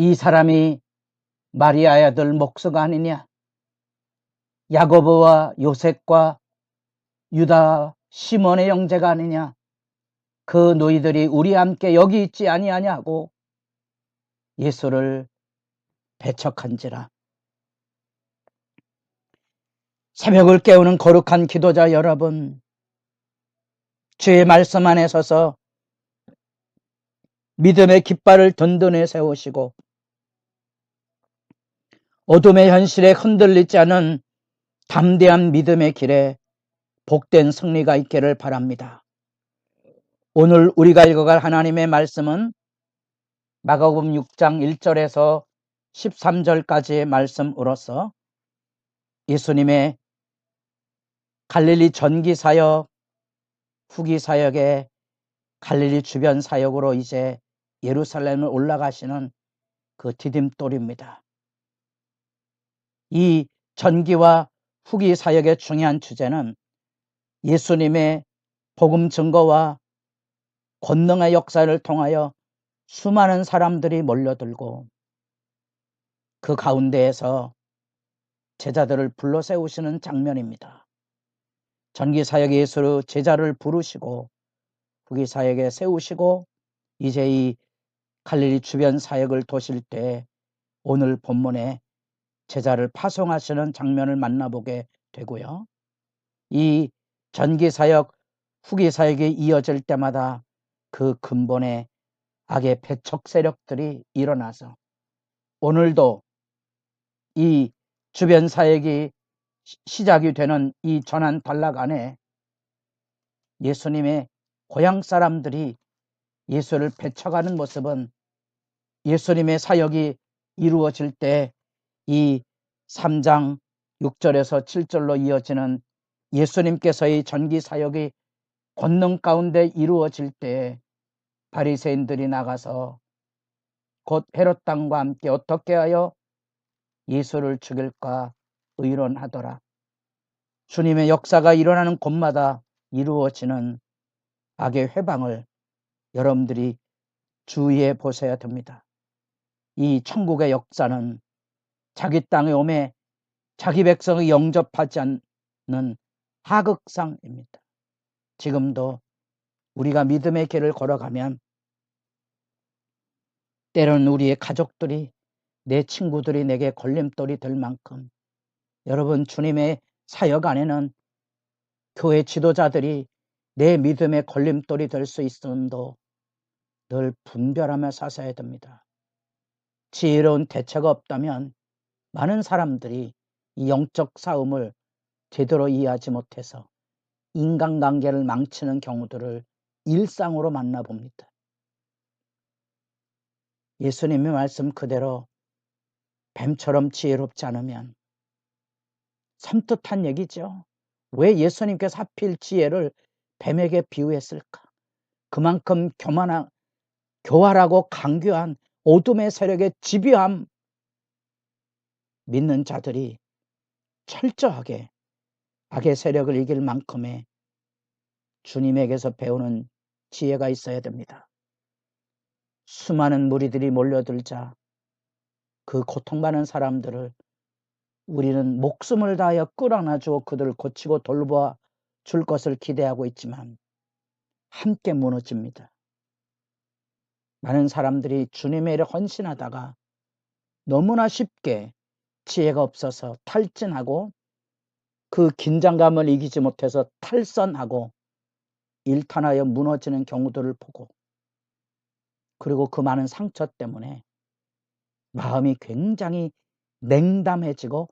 이 사람이 마리아의 아들 목수가 아니냐? 야고보와 요셉과 유다 시몬의 형제가 아니냐? 그 너희들이 우리 함께 여기 있지 아니하냐고 예수를 배척한지라. 새벽을 깨우는 거룩한 기도자 여러분, 주의 말씀 안에 서서 믿음의 깃발을 든든히 세우시고 어둠의 현실에 흔들리지 않은 담대한 믿음의 길에 복된 승리가 있기를 바랍니다. 오늘 우리가 읽어갈 하나님의 말씀은 마가복음 6장 1절에서 13절까지의 말씀으로서 예수님의 갈릴리 전기 사역, 후기 사역의 갈릴리 주변 사역으로 이제 예루살렘을 올라가시는 그 디딤돌입니다. 이 전기와 후기 사역의 중요한 주제는 예수님의 복음 증거와 권능의 역사를 통하여 수많은 사람들이 몰려들고 그 가운데에서 제자들을 불러 세우시는 장면입니다. 전기 사역 예수로 제자를 부르시고 후기 사역에 세우시고 이제 이 갈릴리 주변 사역을 도실 때 오늘 본문에 제자를 파송하시는 장면을 만나보게 되고요. 이 전기 사역, 후기 사역이 이어질 때마다 그 근본에 악의 배척 세력들이 일어나서 오늘도 이 주변 사역이 시작이 되는 이 전환 단락 안에 예수님의 고향 사람들이 예수를 배척하는 모습은 예수님의 사역이 이루어질 때 이 3장 6절에서 7절로 이어지는 예수님께서의 전기 사역이 권능 가운데 이루어질 때 바리새인들이 나가서 곧 헤롯 땅과 함께 어떻게 하여 예수를 죽일까 의론하더라. 주님의 역사가 일어나는 곳마다 이루어지는 악의 회방을 여러분들이 주의해 보셔야 됩니다. 이 천국의 역사는 자기 땅에 오매 자기 백성을 영접하지 않는 하극상입니다. 지금도 우리가 믿음의 길을 걸어가면 때로는 우리의 가족들이 내 친구들이 내게 걸림돌이 될 만큼 여러분 주님의 사역 안에는 교회 지도자들이 내 믿음의 걸림돌이 될 수 있음도 늘 분별하며 사셔야 됩니다. 지혜로운 대처가 없다면 많은 사람들이 이 영적 싸움을 제대로 이해하지 못해서 인간관계를 망치는 경우들을 일상으로 만나봅니다. 예수님의 말씀 그대로 뱀처럼 지혜롭지 않으면 섬뜩한 얘기죠. 왜 예수님께서 하필 지혜를 뱀에게 비유했을까? 그만큼 교만한, 교활하고 강교한 어둠의 세력의 집요함 믿는 자들이 철저하게 악의 세력을 이길 만큼의 주님에게서 배우는 지혜가 있어야 됩니다. 수많은 무리들이 몰려들자 그 고통받는 사람들을 우리는 목숨을 다하여 끌어안아 주어 그들을 고치고 돌보아 줄 것을 기대하고 있지만 함께 무너집니다. 많은 사람들이 주님의 일에 헌신하다가 너무나 쉽게 지혜가 없어서 탈진하고 그 긴장감을 이기지 못해서 탈선하고 일탄하여 무너지는 경우들을 보고 그리고 그 많은 상처 때문에 마음이 굉장히 냉담해지고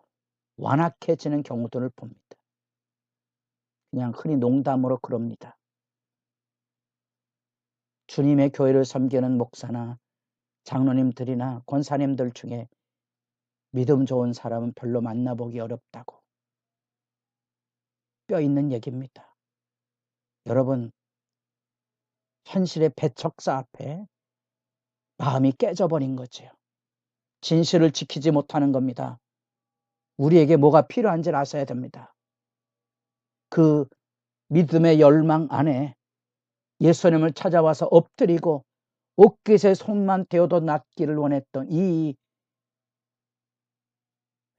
완악해지는 경우들을 봅니다. 그냥 흔히 농담으로 그럽니다. 주님의 교회를 섬기는 목사나 장로님들이나 권사님들 중에 믿음 좋은 사람은 별로 만나보기 어렵다고. 뼈 있는 얘기입니다. 여러분, 현실의 배척사 앞에 마음이 깨져버린 거지요. 진실을 지키지 못하는 겁니다. 우리에게 뭐가 필요한지를 아셔야 됩니다. 그 믿음의 열망 안에 예수님을 찾아와서 엎드리고 옷깃에 손만 대어도 낫기를 원했던 이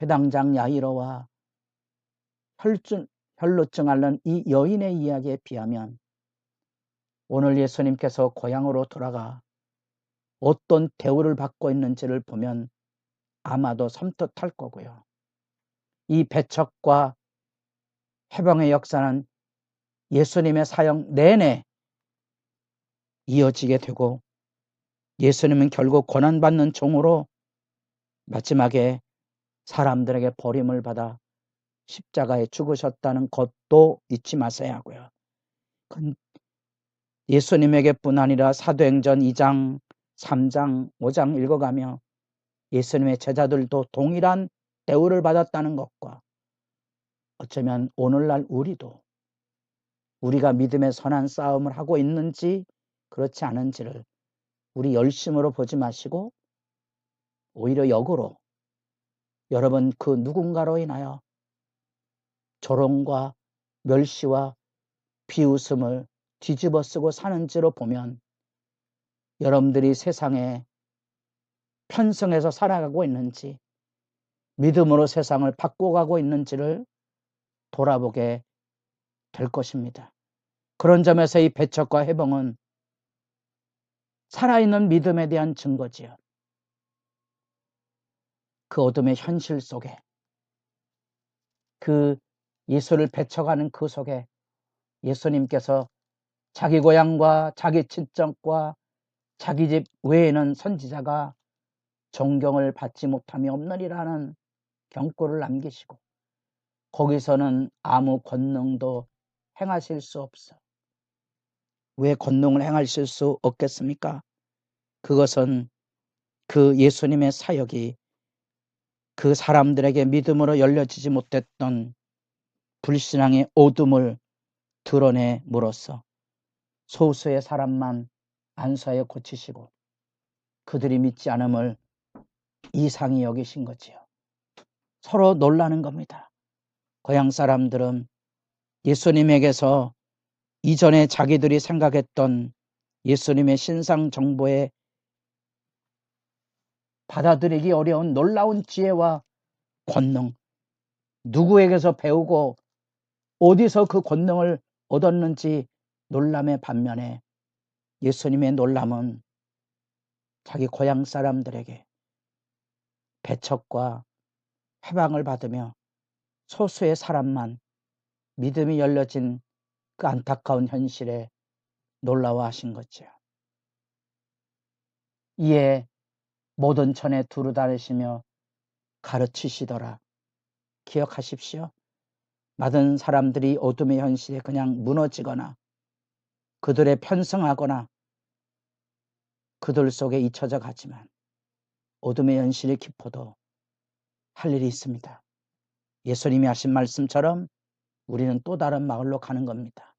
회당장 야이로와 혈증, 혈루증 앓는 이 여인의 이야기에 비하면 오늘 예수님께서 고향으로 돌아가 어떤 대우를 받고 있는지를 보면 아마도 섬뜩할 거고요. 이 배척과 해방의 역사는 예수님의 사형 내내 이어지게 되고 예수님은 결국 고난받는 종으로 마지막에 사람들에게 버림을 받아 십자가에 죽으셨다는 것도 잊지 마셔야 하고요. 예수님에게뿐 아니라 사도행전 2장, 3장, 5장 읽어가며 예수님의 제자들도 동일한 대우를 받았다는 것과 어쩌면 오늘날 우리도 우리가 믿음의 선한 싸움을 하고 있는지 그렇지 않은지를 우리 열심으로 보지 마시고 오히려 역으로 여러분 그 누군가로 인하여 조롱과 멸시와 비웃음을 뒤집어 쓰고 사는지로 보면 여러분들이 세상에 편성해서 살아가고 있는지 믿음으로 세상을 바꿔가고 있는지를 돌아보게 될 것입니다. 그런 점에서 이 배척과 해봉은 살아있는 믿음에 대한 증거지요. 그 어둠의 현실 속에 그 예수를 배척하는 그 속에 예수님께서 자기 고향과 자기 친정과 자기 집 외에는 선지자가 존경을 받지 못함이 없느니라는 경고를 남기시고 거기서는 아무 권능도 행하실 수 없어. 왜 권능을 행하실 수 없겠습니까? 그것은 그 예수님의 사역이 그 사람들에게 믿음으로 열려지지 못했던 불신앙의 어둠을 드러내 물어서 소수의 사람만 안사에 고치시고 그들이 믿지 않음을 이상히 여기신 거지요. 서로 놀라는 겁니다. 고향 사람들은 예수님에게서 이전에 자기들이 생각했던 예수님의 신상 정보에 받아들이기 어려운 놀라운 지혜와 권능, 누구에게서 배우고 어디서 그 권능을 얻었는지 놀람의 반면에 예수님의 놀람은 자기 고향 사람들에게 배척과 해방을 받으며 소수의 사람만 믿음이 열려진 그 안타까운 현실에 놀라워하신 거죠. 이에 모든 천에 두루 다니시며 가르치시더라. 기억하십시오. 많은 사람들이 어둠의 현실에 그냥 무너지거나 그들의 편성하거나 그들 속에 잊혀져 가지만 어둠의 현실이 깊어도 할 일이 있습니다. 예수님이 하신 말씀처럼 우리는 또 다른 마을로 가는 겁니다.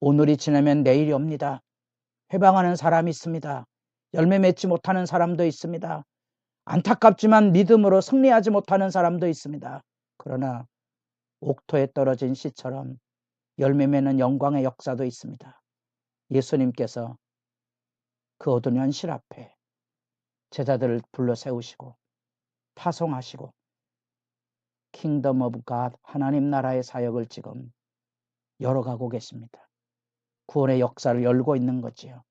오늘이 지나면 내일이 옵니다. 회방하는 사람이 있습니다. 열매 맺지 못하는 사람도 있습니다. 안타깝지만 믿음으로 승리하지 못하는 사람도 있습니다. 그러나 옥토에 떨어진 씨처럼 열매 맺는 영광의 역사도 있습니다. 예수님께서 그 어두운 현실 앞에 제자들을 불러 세우시고 파송하시고 킹덤 오브 갓 하나님 나라의 사역을 지금 열어가고 계십니다. 구원의 역사를 열고 있는 거지요.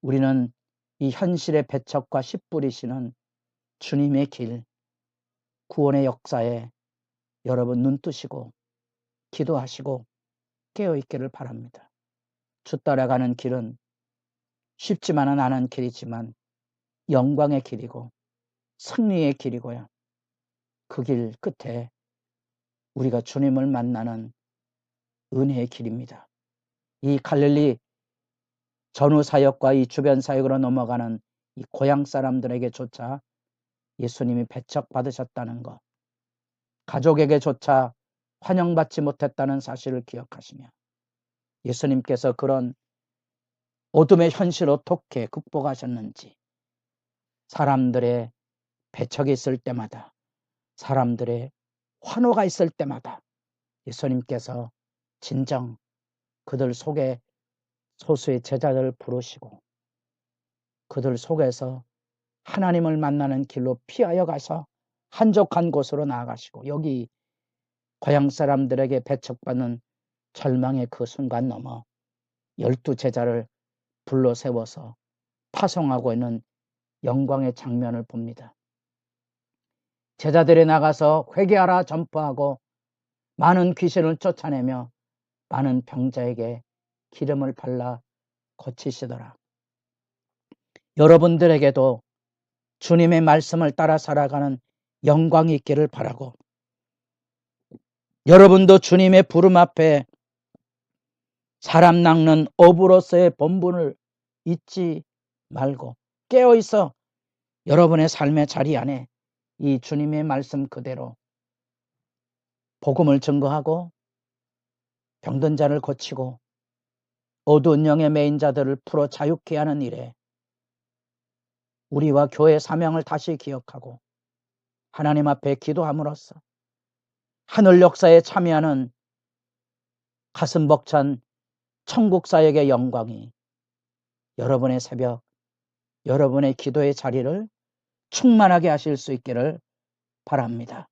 우리는 이 현실의 배척과 씨 뿌리시는 주님의 길, 구원의 역사에 여러분 눈 뜨시고 기도하시고 깨어 있기를 바랍니다. 주 따라가는 길은 쉽지만은 않은 길이지만 영광의 길이고 승리의 길이고요. 그 길 끝에 우리가 주님을 만나는 은혜의 길입니다. 이 갈릴리 전후 사역과 이 주변 사역으로 넘어가는 이 고향 사람들에게조차 예수님이 배척받으셨다는 것, 가족에게조차 환영받지 못했다는 사실을 기억하시며 예수님께서 그런 어둠의 현실을 어떻게 극복하셨는지 사람들의 배척이 있을 때마다 사람들의 환호가 있을 때마다 예수님께서 진정 그들 속에 소수의 제자들을 부르시고 그들 속에서 하나님을 만나는 길로 피하여 가서 한적한 곳으로 나아가시고 여기 고향 사람들에게 배척받는 절망의 그 순간 넘어 열두 제자를 불러 세워서 파송하고 있는 영광의 장면을 봅니다. 제자들이 나가서 회개하라 전파하고 많은 귀신을 쫓아내며 많은 병자에게 기름을 발라 고치시더라. 여러분들에게도 주님의 말씀을 따라 살아가는 영광이 있기를 바라고 여러분도 주님의 부름 앞에 사람 낚는 어부로서의 본분을 잊지 말고 깨어 있어 여러분의 삶의 자리 안에 이 주님의 말씀 그대로 복음을 증거하고 병든 자를 고치고 어두운 영의 매인 자들을 풀어 자유케 하는 일에 우리와 교회 사명을 다시 기억하고 하나님 앞에 기도함으로써 하늘 역사에 참여하는 가슴 벅찬 천국 사역의 영광이 여러분의 새벽, 여러분의 기도의 자리를 충만하게 하실 수 있기를 바랍니다.